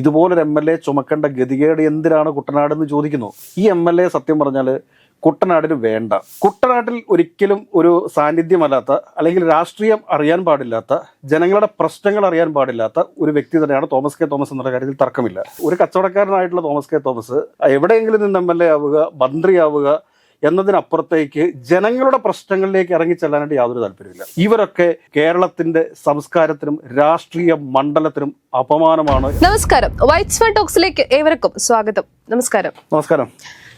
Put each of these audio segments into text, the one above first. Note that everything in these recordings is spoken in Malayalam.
ഇതുപോലൊരു എം എൽ എ ചുമക്കേണ്ട ഗതികേട് എന്തിനാണ് കുട്ടനാട് എന്ന് ചോദിക്കുന്നു? ഈ എം എൽ എ സത്യം പറഞ്ഞാൽ കുട്ടനാടിന് വേണ്ട. കുട്ടനാട്ടിൽ ഒരിക്കലും ഒരു സാന്നിധ്യമല്ലാത്ത അല്ലെങ്കിൽ രാഷ്ട്രീയം അറിയാൻ പാടില്ലാത്ത ജനങ്ങളുടെ പ്രശ്നങ്ങൾ അറിയാൻ പാടില്ലാത്ത ഒരു വ്യക്തി തന്നെയാണ് തോമസ് കെ തോമസ് എന്നുള്ള കാര്യത്തിൽ തർക്കമില്ല. ഒരു കച്ചവടക്കാരനായിട്ടുള്ള തോമസ് കെ തോമസ് എവിടെയെങ്കിലും നിന്ന് എം എൽ എ ആവുക മന്ത്രിയാവുക എന്നതിനപ്പുറത്തേക്ക് ജനങ്ങളുടെ പ്രശ്നങ്ങളിലേക്ക് ഇറങ്ങിച്ചെല്ലാനായിട്ട് യാതൊരു താല്പര്യമില്ല ഇവരൊക്കെ കേരളത്തിന്റെ സംസ്കാരത്തിനും രാഷ്ട്രീയ മണ്ഡലത്തിനും അപമാനമാണ്. നമസ്കാരം. വൈറ്റ് സ്വാൻ ടോക്സിലേക്ക് ഏവർക്കും സ്വാഗതം. നമസ്കാരം. നമസ്കാരം.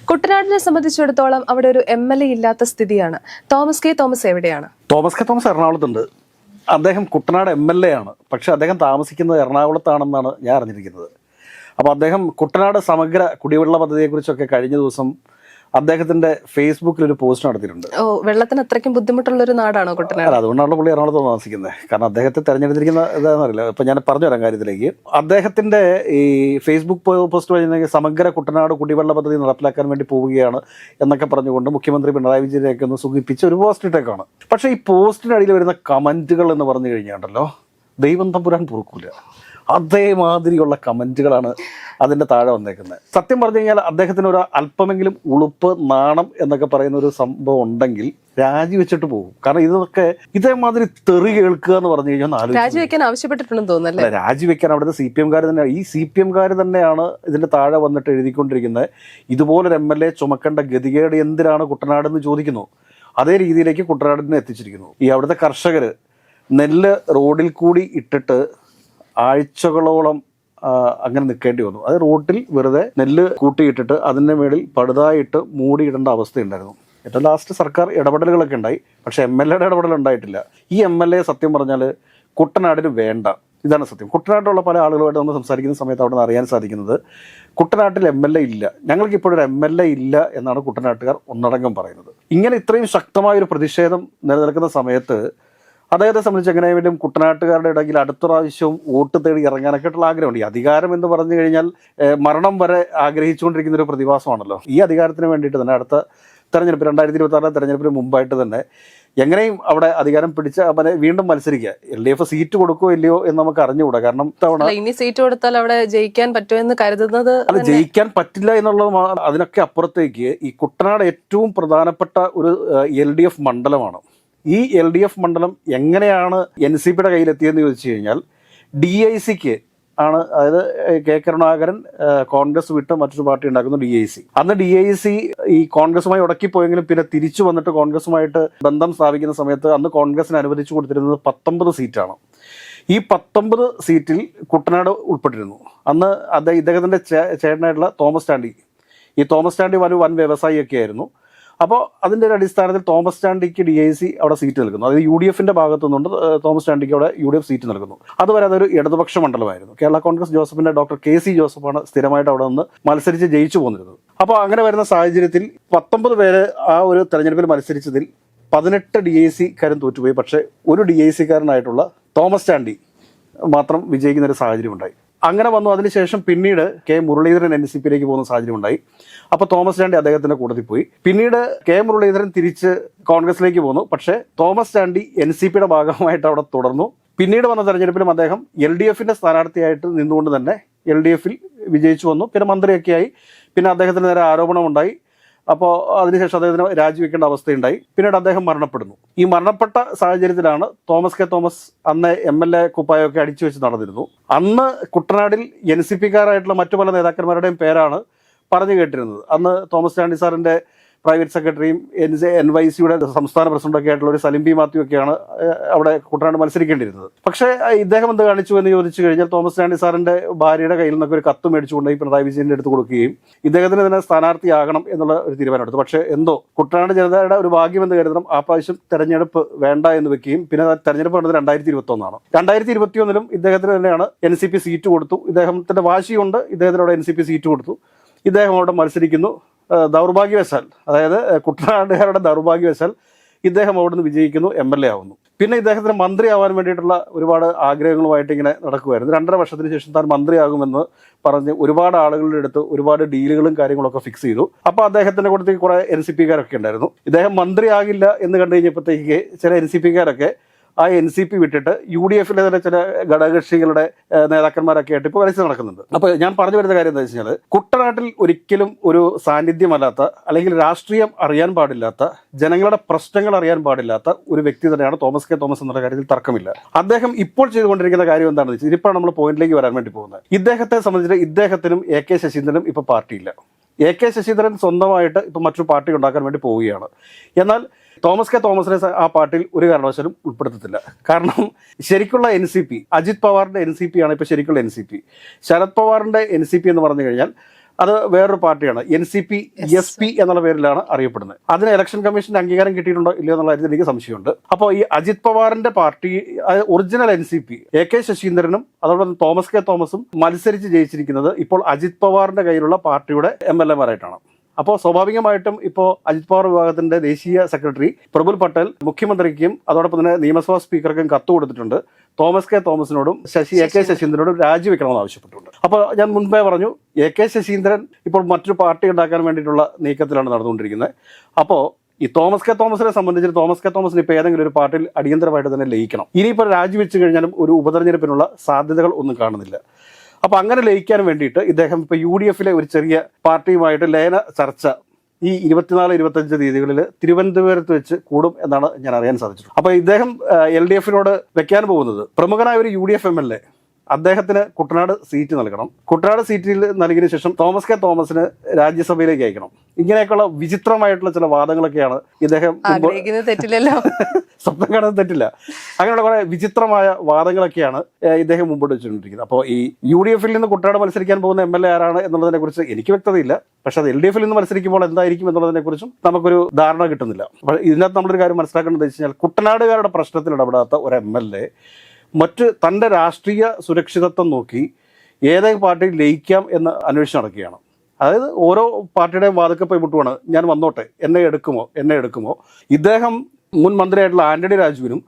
കുട്ടനാടിനെ സംബന്ധിച്ചിടത്തോളം അവിടെ ഒരു എം എൽ എ ഇല്ലാത്ത സ്ഥിതിയാണ്. തോമസ് കെ തോമസ് എവിടെയാണ്? തോമസ് കെ തോമസ് എറണാകുളത്തുണ്ട്. അദ്ദേഹം കുട്ടനാട് എം എൽ എ ആണ്. പക്ഷെ അദ്ദേഹം താമസിക്കുന്നത് എറണാകുളത്താണെന്നാണ് ഞാൻ അറിഞ്ഞിരിക്കുന്നത്. അപ്പോൾ അദ്ദേഹം കുട്ടനാട് സമഗ്ര കുടിവെള്ള പദ്ധതിയെക്കുറിച്ചൊക്കെ കഴിഞ്ഞ ദിവസം അദ്ദേഹത്തിന്റെ ഫേസ്ബുക്കിൽ ഒരു പോസ്റ്റ് നടത്തിയിട്ടുണ്ട്. ഓ വെള്ളത്തിന് അത്രയ്ക്കും ബുദ്ധിമുട്ടുള്ള ഒരു നാടാണോ കുട്ടനാട്? അതുകൊണ്ടാണ് പുള്ളി എറണാകുളത്ത് താമസിക്കുന്നത്. കാരണം അദ്ദേഹത്തെ തെരഞ്ഞെടുത്തിരിക്കുന്ന ഇതാണെന്നറിയില്ല ഇപ്പൊ ഞാൻ പറഞ്ഞു തരാം കാര്യത്തിലേക്ക്. അദ്ദേഹത്തിന്റെ ഈ ഫേസ്ബുക്ക് പോസ്റ്റ് വഴി സമഗ്ര കുട്ടനാട് കുടിവെള്ള പദ്ധതി നടപ്പിലാക്കാൻ വേണ്ടി പോവുകയാണ് എന്നൊക്കെ പറഞ്ഞുകൊണ്ട് മുഖ്യമന്ത്രി പിണറായി വിജയനെയൊക്കെ ഒന്ന് സുഖിപ്പിച്ച് ഒരു പോസ്റ്റ് ഇട്ടേക്കാണ്. പക്ഷേ ഈ പോസ്റ്റിനടിയിൽ വരുന്ന കമന്റുകൾ എന്ന് പറഞ്ഞു കഴിഞ്ഞാണ്ടല്ലോ ദൈവം തമ്പുരാൻ പൊറുക്കൂല. അതേമാതിരിയുള്ള കമന്റുകളാണ് അതിന്റെ താഴെ വന്നേക്കുന്നത്. സത്യം പറഞ്ഞു കഴിഞ്ഞാൽ അദ്ദേഹത്തിന് ഒരു അല്പമെങ്കിലും ഉളുപ്പ് നാണം എന്നൊക്കെ പറയുന്ന ഒരു സംഭവം ഉണ്ടെങ്കിൽ രാജിവെച്ചിട്ട് പോകും. കാരണം ഇതൊക്കെ ഇതേമാതിരി തെറി കേൾക്കുക എന്ന് പറഞ്ഞു കഴിഞ്ഞാൽ രാജിവെക്കാൻ ആവശ്യപ്പെട്ടിട്ടുണ്ടെന്ന് തോന്നുന്നല്ലേ? രാജിവെക്കാൻ അവിടുത്തെ സി പി എംകാർ തന്നെ ഈ സി പി എംകാർ തന്നെയാണ് ഇതിന്റെ താഴെ വന്നിട്ട് എഴുതിക്കൊണ്ടിരിക്കുന്നത്. ഇതുപോലൊരു എം എൽ എ ചുമക്കേണ്ട ഗതികേട് എന്തിനാണ് കുട്ടനാട് എന്ന് ചോദിക്കുന്നു. അതേ രീതിയിലേക്ക് കുട്ടനാടിനെ എത്തിച്ചിരിക്കുന്നു. ഈ അവിടുത്തെ കർഷകർ നെല്ല് റോഡിൽ കൂടി ഇട്ടിട്ട് ആഴ്ചകളോളം അങ്ങനെ നിൽക്കേണ്ടി വന്നു. അത് റോട്ടിൽ വെറുതെ നെല്ല് കൂട്ടിയിട്ടിട്ട് അതിന്റെ മേളിൽ പടുതായിട്ട് മൂടിയിടേണ്ട അവസ്ഥയുണ്ടായിരുന്നു. ഏറ്റവും ലാസ്റ്റ് സർക്കാർ ഇടപെടലുകളൊക്കെ ഉണ്ടായി. പക്ഷേ എം എൽ എയുടെ ഇടപെടൽ ഉണ്ടായിട്ടില്ല. ഈ എം എൽ എ സത്യം പറഞ്ഞാൽ കുട്ടനാടിന് വേണ്ട. ഇതാണ് സത്യം. കുട്ടനാട്ടിലുള്ള പല ആളുകളുമായിട്ട് നമ്മൾ സംസാരിക്കുന്ന സമയത്ത് അവിടെ നിന്ന് അറിയാൻ സാധിക്കുന്നത് കുട്ടനാട്ടിൽ എം എൽ എ ഇല്ല. ഞങ്ങൾക്ക് ഇപ്പോഴൊരു എം എൽ എ ഇല്ല എന്നാണ് കുട്ടനാട്ടുകാർ ഒന്നടങ്കം പറയുന്നത്. ഇങ്ങനെ ഇത്രയും ശക്തമായ ഒരു പ്രതിഷേധം നിലനിൽക്കുന്ന സമയത്ത് അദ്ദേഹത്തെ സംബന്ധിച്ച് എങ്ങനെയെങ്കിലും കുട്ടനാട്ടുകാരുടെ ഇടയിൽ അടുത്ത പ്രാവശ്യവും വോട്ട് തേടി ഇറങ്ങാനൊക്കെ ആയിട്ടുള്ള ആഗ്രഹമുണ്ട്. ഈ അധികാരം എന്ന് പറഞ്ഞു കഴിഞ്ഞാൽ മരണം വരെ ആഗ്രഹിച്ചുകൊണ്ടിരിക്കുന്ന ഒരു പ്രതിഭാസമാണല്ലോ. ഈ അധികാരത്തിന് വേണ്ടിയിട്ട് തന്നെ അടുത്ത തെരഞ്ഞെടുപ്പ് രണ്ടായിരത്തി ഇരുപത്തി ആറിലെ തെരഞ്ഞെടുപ്പിന് മുമ്പായിട്ട് തന്നെ എങ്ങനെയും അവിടെ അധികാരം പിടിച്ച് അവനെ വീണ്ടും മത്സരിക്കുക. എൽ ഡി എഫ് സീറ്റ് കൊടുക്കുമോ ഇല്ലയോ എന്ന് നമുക്ക് അറിഞ്ഞുകൂടാ. കാരണം തവണ ഇനി സീറ്റ് കൊടുത്താൽ അവിടെ ജയിക്കാൻ പറ്റുമോ എന്ന് കരുതുന്നത് അത് ജയിക്കാൻ പറ്റില്ല എന്നുള്ളത് അതിനൊക്കെ അപ്പുറത്തേക്ക് ഈ കുട്ടനാട് ഏറ്റവും പ്രധാനപ്പെട്ട ഒരു എൽ ഡി എഫ് മണ്ഡലമാണ്. ഈ എൽ ഡി എഫ് മണ്ഡലം എങ്ങനെയാണ് എൻ സി പിയുടെ കയ്യിലെത്തിയെന്ന് ചോദിച്ചു കഴിഞ്ഞാൽ ഡി ഐ സിക്ക് ആണ് അതായത് കെ കരുണാകരൻ കോൺഗ്രസ് വിട്ട് മറ്റൊരു പാർട്ടി ഉണ്ടാക്കുന്നു ഡി ഐ സി. അന്ന് ഡി ഐ സി ഈ കോൺഗ്രസുമായി ഉടക്കിപ്പോയെങ്കിലും പിന്നെ തിരിച്ചു വന്നിട്ട് കോൺഗ്രസുമായിട്ട് ബന്ധം സ്ഥാപിക്കുന്ന സമയത്ത് അന്ന് കോൺഗ്രസിന് അനുവദിച്ചു കൊടുത്തിരുന്നത് പത്തൊമ്പത് സീറ്റാണ്. ഈ പത്തൊമ്പത് സീറ്റിൽ കുട്ടനാട് ഉൾപ്പെട്ടിരുന്നു. അന്ന് അദ്ദേഹം ഇദ്ദേഹത്തിന്റെ ചേട്ടനായിട്ടുള്ള തോമസ് സ്റ്റാൻഡി ഈ തോമസ് സ്റ്റാൻഡി വൻ വൻ വ്യവസായിയൊക്കെ ആയിരുന്നു അപ്പോൾ അതിന്റെ ഒരു അടിസ്ഥാനത്തിൽ തോമസ് ചാണ്ടിക്ക് ഡി ഐ സി അവിടെ സീറ്റ് നൽകുന്നു. അതായത് യു ഡി എഫിന്റെ ഭാഗത്തു നിന്നുകൊണ്ട് തോമസ് ചാണ്ടിക്ക് അവിടെ യു ഡി എഫ് സീറ്റ് നൽകുന്നു. അതുവരെ അതൊരു ഇടതുപക്ഷ മണ്ഡലമായിരുന്നു. കേരള കോൺഗ്രസ് ജോസഫിന്റെ ഡോക്ടർ കെ സി ജോസഫാണ് സ്ഥിരമായിട്ട് അവിടെ നിന്ന് മത്സരിച്ച് ജയിച്ചു പോന്നിരുന്നത്. അപ്പോൾ അങ്ങനെ വരുന്ന സാഹചര്യത്തിൽ പത്തൊമ്പത് പേര് ആ ഒരു തെരഞ്ഞെടുപ്പിൽ മത്സരിച്ചതിൽ പതിനെട്ട് ഡി ഐ സിക്കാരൻ തോറ്റുപോയി. പക്ഷേ ഒരു ഡി ഐ സിക്കാരനായിട്ടുള്ള തോമസ് ചാണ്ടി മാത്രം വിജയിക്കുന്ന ഒരു സാഹചര്യം ഉണ്ടായി അങ്ങനെ വന്നു. അതിനുശേഷം പിന്നീട് കെ മുരളീധരൻ എൻ സി പിയിലേക്ക് പോകുന്ന സാഹചര്യം ഉണ്ടായി. അപ്പോൾ തോമസ് ചാണ്ടി അദ്ദേഹത്തിന്റെ കൂട്ടത്തിൽ പോയി. പിന്നീട് കെ മുരളീധരൻ തിരിച്ച് കോൺഗ്രസിലേക്ക് പോന്നു. പക്ഷേ തോമസ് ചാണ്ടി എൻ സി പിയുടെ ഭാഗമായിട്ട് അവിടെ തുടർന്നു. പിന്നീട് വന്ന തെരഞ്ഞെടുപ്പിലും അദ്ദേഹം എൽ ഡി എഫിന്റെ സ്ഥാനാർത്ഥിയായിട്ട് നിന്നുകൊണ്ട് തന്നെ എൽ ഡി എഫിൽ വിജയിച്ചു വന്നു. പിന്നെ മന്ത്രിയൊക്കെയായി. പിന്നെ അദ്ദേഹത്തിന് നേരെ ആരോപണമുണ്ടായി. അപ്പോൾ അതിനുശേഷം അദ്ദേഹത്തിന് രാജിവെക്കേണ്ട അവസ്ഥയുണ്ടായി. പിന്നീട് അദ്ദേഹം മരണപ്പെടുന്നു. ഈ മരണപ്പെട്ട സാഹചര്യത്തിലാണ് തോമസ് കെ തോമസ് അന്ന് എം എൽ എ കുപ്പായൊക്കെ അടിച്ചു വെച്ച് നടന്നിരുന്നു. അന്ന് കുട്ടനാടിൽ എൻ സി പിക്കാരായിട്ടുള്ള മറ്റു പല നേതാക്കന്മാരുടെയും പേരാണ് പറഞ്ഞു കേട്ടിരുന്നത്. അന്ന് തോമസ് ചാണ്ടി സാറിന്റെ പ്രൈവറ്റ് സെക്രട്ടറിയും എൻ എൻ വൈ സിയുടെ സംസ്ഥാന പ്രസിഡന്റൊക്കെ ആയിട്ടുള്ള ഒരു സലിം പി മാത്യു ഒക്കെയാണ് അവിടെ കുട്ടനാട് മത്സരിക്കേണ്ടിയിരുന്നത്. പക്ഷേ ഇദ്ദേഹം എന്ത് കാണിച്ചു എന്ന് ചോദിച്ചു കഴിഞ്ഞാൽ തോമസ് ചാണ്ടി സാറിന്റെ ഭാര്യയുടെ കയ്യിൽ നിന്നൊക്കെ ഒരു കത്ത് മേടിച്ചുകൊണ്ട് ഈ പിണറായി വിജയന്റെ അടുത്ത് കൊടുക്കുകയും ഇദ്ദേഹത്തിന് തന്നെ സ്ഥാനാർത്ഥിയാകണം എന്നുള്ള ഒരു തീരുമാനമെടുത്തു. പക്ഷേ എന്തോ കുട്ടനാട് ജനതയുടെ ഒരു ഭാഗ്യം എന്ന് കരുതണം ആ പ്രാവശ്യം തെരഞ്ഞെടുപ്പ് വേണ്ട എന്ന് വെക്കുകയും പിന്നെ തെരഞ്ഞെടുപ്പ് നടന്നത് രണ്ടായിരത്തി ഇരുപത്തി ഒന്നാണ് രണ്ടായിരത്തി ഇരുപത്തി ഒന്നിലും ഇദ്ദേഹത്തിന് തന്നെയാണ് എൻ സി പി സീറ്റ് കൊടുത്തു. ഇദ്ദേഹത്തിന്റെ വാശിയുണ്ട് ഇദ്ദേഹത്തിനോട് എൻ സി പി സീറ്റ് കൊടുത്തു. ഇദ്ദേഹം അവിടെ മത്സരിക്കുന്നു. ദൗർഭാഗ്യവശാൽ അതായത് കുട്ടനാടുകാരുടെ ദൗർഭാഗ്യവശാൽ ഇദ്ദേഹം അവിടുന്ന് വിജയിക്കുന്നു എം എൽ എ ആവുന്നു. പിന്നെ ഇദ്ദേഹത്തിന് മന്ത്രിയാവാൻ വേണ്ടിയിട്ടുള്ള ഒരുപാട് ആഗ്രഹങ്ങളുമായിട്ട് ഇങ്ങനെ നടക്കുമായിരുന്നു രണ്ടര വർഷത്തിന് ശേഷം താൻ മന്ത്രിയാകുമെന്ന് പറഞ്ഞ് ഒരുപാട് ആളുകളുടെ അടുത്ത് ഒരുപാട് ഡീലുകളും കാര്യങ്ങളൊക്കെ ഫിക്സ് ചെയ്തു. അപ്പോൾ അദ്ദേഹത്തിന്റെ കൂട്ടത്തിൽ കുറെ എൻ സി പിക്കാരൊക്കെ ഉണ്ടായിരുന്നു. ഇദ്ദേഹം മന്ത്രിയാകില്ല എന്ന് കണ്ടു കഴിഞ്ഞപ്പോഴത്തേക്ക് ചില എൻ സി പിക്കാരൊക്കെ ആ എൻ സി പി വിട്ടിട്ട് യു ഡി എഫിലെ തന്നെ ചില ഘടകകക്ഷികളുടെ നേതാക്കന്മാരൊക്കെ ആയിട്ട് ഇപ്പോൾ വലിച്ചു നടക്കുന്നുണ്ട്. അപ്പോൾ ഞാൻ പറഞ്ഞു വരുന്ന കാര്യം എന്താ വെച്ച് കഴിഞ്ഞാൽ കുട്ടനാട്ടിൽ ഒരിക്കലും ഒരു സാന്നിധ്യമല്ലാത്ത അല്ലെങ്കിൽ രാഷ്ട്രീയം അറിയാൻ പാടില്ലാത്ത ജനങ്ങളുടെ പ്രശ്നങ്ങൾ അറിയാൻ പാടില്ലാത്ത ഒരു വ്യക്തി തന്നെയാണ് തോമസ് കെ തോമസ് എന്നുള്ള കാര്യത്തിൽ തർക്കമില്ല. അദ്ദേഹം ഇപ്പോൾ ചെയ്തുകൊണ്ടിരിക്കുന്ന കാര്യം എന്താണെന്ന് വെച്ചാൽ ഇപ്പോൾ നമ്മൾ പോയിന്റിലേക്ക് വരാൻ വേണ്ടി പോകുന്നത്. ഇദ്ദേഹത്തെ സംബന്ധിച്ച് ഇദ്ദേഹത്തിനും എ കെ ശശീന്ദ്രനും ഇപ്പോൾ പാർട്ടിയില്ല. എ കെ ശശീന്ദ്രൻ സ്വന്തമായിട്ട് ഇപ്പം മറ്റൊരു പാർട്ടി ഉണ്ടാക്കാൻ വേണ്ടി പോവുകയാണ്. എന്നാൽ തോമസ് കെ തോമസിനെ ആ പാർട്ടിയിൽ ഒരു കാരണവശാലും ഉൾപ്പെടുത്തത്തില്ല. കാരണം ശരിക്കുള്ള എൻ സി പി അജിത് പവാറിന്റെ എൻ സി പി ആണ് ഇപ്പോൾ ശരിക്കുള്ള എൻ സി പി ശരത് പവാറിന്റെ എൻ സി പി എന്ന് പറഞ്ഞു കഴിഞ്ഞാൽ അത് വേറൊരു പാർട്ടിയാണ്. N C P S P എന്നുള്ള പേരിലാണ് അറിയപ്പെടുന്നത്. അതിന് ഇലക്ഷൻ കമ്മീഷന്റെ അംഗീകാരം കിട്ടിയിട്ടുണ്ടോ ഇല്ലയോ എന്നുള്ള കാര്യത്തിൽ എനിക്ക് സംശയമുണ്ട്. അപ്പോൾ ഈ Ajit പവാറിന്റെ party original N C P A K ശശീന്ദ്രനും അതോടൊപ്പം തോമസ് കെ തോമസും മത്സരിച്ച് ജയിച്ചിരിക്കുന്നത് ഇപ്പോൾ അജിത് പവാറിന്റെ കയ്യിലുള്ള പാർട്ടിയുടെ എം എൽ എമാരായിട്ടാണ് അപ്പോൾ സ്വാഭാവികമായിട്ടും ഇപ്പോൾ അജിത് പവാർ വിഭാഗത്തിന്റെ ദേശീയ സെക്രട്ടറി പ്രഫുൽ പട്ടേൽ മുഖ്യമന്ത്രിക്കും അതോടൊപ്പം തന്നെ നിയമസഭാ സ്പീക്കർക്കും കത്ത് കൊടുത്തിട്ടുണ്ട്. തോമസ് കെ തോമസിനോടും ശശി എ കെ ശശീന്ദ്രനോടും രാജിവെക്കണമെന്ന് ആവശ്യപ്പെട്ടിട്ടുണ്ട്. അപ്പോൾ ഞാൻ മുൻപേ പറഞ്ഞു എ കെ ശശീന്ദ്രൻ ഇപ്പോൾ മറ്റൊരു പാർട്ടി ഉണ്ടാക്കാൻ വേണ്ടിയിട്ടുള്ള നീക്കത്തിലാണ് നടന്നുകൊണ്ടിരിക്കുന്നത്. അപ്പോൾ ഈ തോമസ് കെ തോമസിനെ സംബന്ധിച്ച് തോമസ് കെ തോമസിന് ഇപ്പോൾ ഏതെങ്കിലും ഒരു പാർട്ടിയിൽ അടിയന്തരമായിട്ട് തന്നെ ലയിക്കണം. ഇനിയിപ്പോൾ രാജിവെച്ച് കഴിഞ്ഞാലും ഒരു ഉപതെരഞ്ഞെടുപ്പിനുള്ള സാധ്യതകൾ ഒന്നും കാണുന്നില്ല. അപ്പൊ അങ്ങനെ ലയിക്കാൻ വേണ്ടിയിട്ട് ഇദ്ദേഹം ഇപ്പൊ യു ഡി എഫിലെ ഒരു ചെറിയ പാർട്ടിയുമായിട്ട് ലയന ചർച്ച ഈ ഇരുപത്തിനാല് ഇരുപത്തഞ്ച് തീയതികളിൽ തിരുവനന്തപുരത്ത് വെച്ച് കൂടും എന്നാണ് ഞാൻ അറിയാൻ സാധിച്ചത് അപ്പൊ ഇദ്ദേഹം എൽ ഡി എഫിനോട് വെക്കാൻ പോകുന്നത് പ്രമുഖനായ ഒരു U D F M L A. അദ്ദേഹത്തിന് കുട്ടനാട് സീറ്റ് നൽകണം. കുട്ടനാട് സീറ്റിൽ നൽകിയതിനു ശേഷം തോമസ് കെ തോമസിന് രാജ്യസഭയിലേക്ക് അയക്കണം. ഇങ്ങനെയൊക്കെയുള്ള വിചിത്രമായിട്ടുള്ള ചില വാദങ്ങളൊക്കെയാണ് ഇദ്ദേഹം തെറ്റില്ലല്ലോ. സ്വപ്നം കാണുന്നത് തെറ്റില്ല. അങ്ങനെയുള്ള കുറെ വിചിത്രമായ വാദങ്ങളൊക്കെയാണ് ഇദ്ദേഹം മുമ്പോട്ട് വെച്ചുകൊണ്ടിരിക്കുന്നത്. അപ്പോൾ ഈ യു ഡി എഫിൽ നിന്ന് കുട്ടനാട് മത്സരിക്കാൻ പോകുന്ന എം എൽ എ ആരാണ് എന്നുള്ളതിനെ കുറിച്ച് എനിക്ക് വ്യക്തതയില്ല. പക്ഷെ അത് എൽ ഡി എഫിൽ നിന്ന് മത്സരിക്കുമ്പോൾ എന്തായിരിക്കും എന്നുള്ളതിനെ കുറിച്ചും നമുക്കൊരു ധാരണ കിട്ടുന്നില്ല. അപ്പോൾ ഇതിനകത്ത് നമ്മളൊരു കാര്യം മനസ്സിലാക്കേണ്ടത് വെച്ച് കഴിഞ്ഞാൽ കുട്ടനാടുകാരുടെ പ്രശ്നത്തിൽ ഇടപെടാത്ത ഒരു എം എൽ എ മറ്റ് തന്റെ രാഷ്ട്രീയ സുരക്ഷിതത്വം നോക്കി ഏതൊക്കെ പാർട്ടിയിൽ ലയിക്കാം എന്ന് അന്വേഷിച്ച് നടക്കുകയാണ്. അതായത് ഓരോ പാർട്ടിയുടെയും വാദക്കെ പോയി മുട്ടുവാണ്. ഞാൻ വന്നോട്ടെ. എന്നെ എടുക്കുമോ? എന്നെ എടുക്കുമോ? ഇദ്ദേഹം മുൻ മന്ത്രിയായിട്ടുള്ള ആന്റണി രാജുവിനും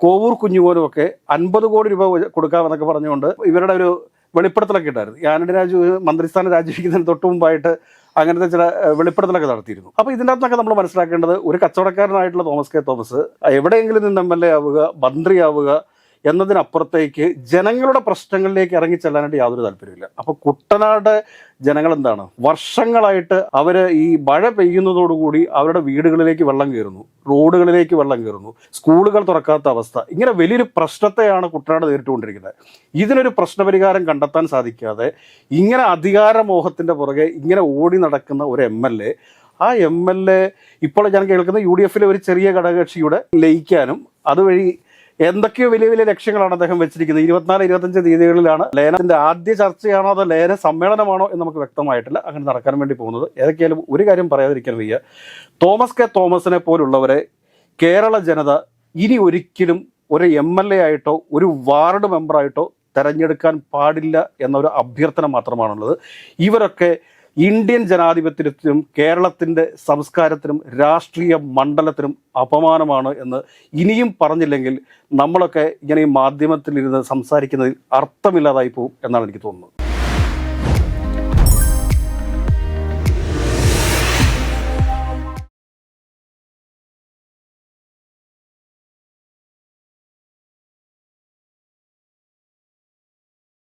കോവൂർ കുഞ്ഞുമോനും ഒക്കെ അൻപത് കോടി രൂപ കൊടുക്കാമെന്നൊക്കെ പറഞ്ഞുകൊണ്ട് ഇവരുടെ ഒരു വെളിപ്പെടുത്തലൊക്കെ ഉണ്ടായിരുന്നു. ഈ ആന്റണി രാജു മന്ത്രിസ്ഥാനം രാജിവെക്കുന്നതിന് തൊട്ട് മുമ്പായിട്ട് അങ്ങനത്തെ ചില വെളിപ്പെടുത്തലൊക്കെ നടത്തിയിരുന്നു. അപ്പോൾ അകത്തൊക്കെ നമ്മൾ മനസ്സിലാക്കേണ്ടത് ഒരു കച്ചവടക്കാരനായിട്ടുള്ള തോമസ് കെ തോമസ് എവിടെയെങ്കിലും നിന്ന് എം എൽ എ ആവുക മന്ത്രിയാവുക എന്നതിനപ്പുറത്തേക്ക് ജനങ്ങളുടെ പ്രശ്നങ്ങളിലേക്ക് ഇറങ്ങി ചെല്ലാനായിട്ട് യാതൊരു താല്പര്യമില്ല അപ്പൊ കുട്ടനാട് ജനങ്ങൾ എന്താണ് വർഷങ്ങളായിട്ട് അവർ ഈ മഴ പെയ്യുന്നതോടുകൂടി അവരുടെ വീടുകളിലേക്ക് വെള്ളം കയറുന്നു റോഡുകളിലേക്ക് വെള്ളം കയറുന്നു സ്കൂളുകൾ തുറക്കാത്ത അവസ്ഥ. ഇങ്ങനെ വലിയൊരു പ്രശ്നത്തെയാണ് കുട്ടനാട് നേരിട്ടുകൊണ്ടിരിക്കുന്നത്. ഇതിനൊരു പ്രശ്നപരിഹാരം കണ്ടെത്താൻ സാധിക്കാതെ ഇങ്ങനെ അധികാരമോഹത്തിന്റെ പുറകെ ഇങ്ങനെ ഓടി നടക്കുന്ന ഒരു എം എൽ എ ആ എം എൽ എ ഇപ്പോൾ ഞാൻ കേൾക്കുന്ന യു ഡി എഫിലെ ഒരു ചെറിയ ഘടകകക്ഷിയുടെ ലയിക്കാനും അതുവഴി എന്തൊക്കെയോ വലിയ വലിയ ലക്ഷ്യങ്ങളാണ് അദ്ദേഹം വെച്ചിരിക്കുന്നത്. ഇരുപത്തിനാല് ഇരുപത്തഞ്ച് തീയതികളിലാണ് ലയനത്തിന്റെ ആദ്യ ചർച്ചയാണോ അതോ ലയന സമ്മേളനമാണോ എന്ന് നമുക്ക് വ്യക്തമായിട്ടില്ല. അങ്ങനെ നടക്കാൻ വേണ്ടി പോകുന്നത്. ഏതൊക്കെയാലും ഒരു കാര്യം പറയാതിരിക്കാൻ വയ്യ. തോമസ് കെ. തോമസിനെ പോലുള്ളവരെ കേരള ജനത ഇനി ഒരിക്കലും ഒരു എം എൽ എ ആയിട്ടോ ഒരു വാർഡ് മെമ്പറായിട്ടോ തെരഞ്ഞെടുക്കാൻ പാടില്ല എന്നൊരു അഭ്യർത്ഥന മാത്രമാണുള്ളത്. ഇവരൊക്കെ ഇന്ത്യൻ ജനാധിപത്യത്തിനും കേരളത്തിന്റെ സംസ്കാരത്തിനും രാഷ്ട്രീയ മണ്ഡലത്തിനും അപമാനമാണ് എന്ന് ഇനിയും പറഞ്ഞില്ലെങ്കിൽ നമ്മളൊക്കെ ഇങ്ങനെ ഈ മാധ്യമത്തിലിരുന്ന് സംസാരിക്കുന്നതിൽ അർത്ഥമില്ലാതായി പോകും എന്നാണ് എനിക്ക് തോന്നുന്നത്.